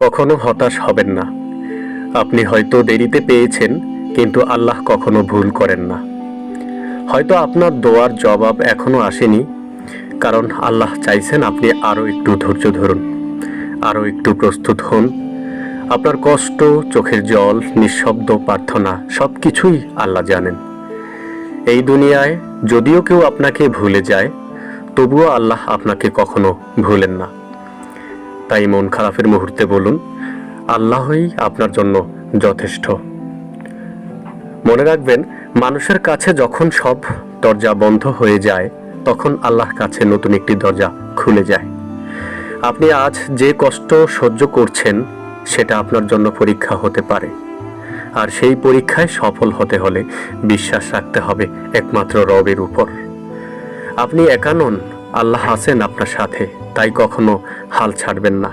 কখনো হতাশ হবেন না। আপনি হয়তো দেরিতে পেয়েছেন, কিন্তু আল্লাহ কখনো ভুল করেন না। হয়তো আপনার দোয়ার জবাব এখনও আসেনি, কারণ আল্লাহ চাইছেন আপনি আরও একটু ধৈর্য ধরুন, আরও একটু প্রস্তুত হন। আপনার কষ্ট, চোখের জল, নিঃশব্দ প্রার্থনা সব কিছুই আল্লাহ জানেন। এই দুনিয়ায় যদিও কেউ আপনাকে ভুলে যায়, তবুও আল্লাহ আপনাকে কখনো ভুলেন না। তাই মন খারাপের মুহূর্তে বলুন, আল্লাহই আপনার জন্য যথেষ্ট। মনে রাখবেন, মানুষের কাছে যখন সব দরজা বন্ধ হয়ে যায়, তখন আল্লাহর কাছে নতুন একটি দরজা খুলে যায়। আপনি আজ যে কষ্ট সহ্য করছেন, সেটা আপনার জন্য পরীক্ষা হতে পারে। আর সেই পরীক্ষায় সফল হতে হলে বিশ্বাস রাখতে হবে একমাত্র রবের উপর। আপনি একা নন আল্লাহ আছেন আপনার সাথে তাই কখনো হাল ছাড়বেন না।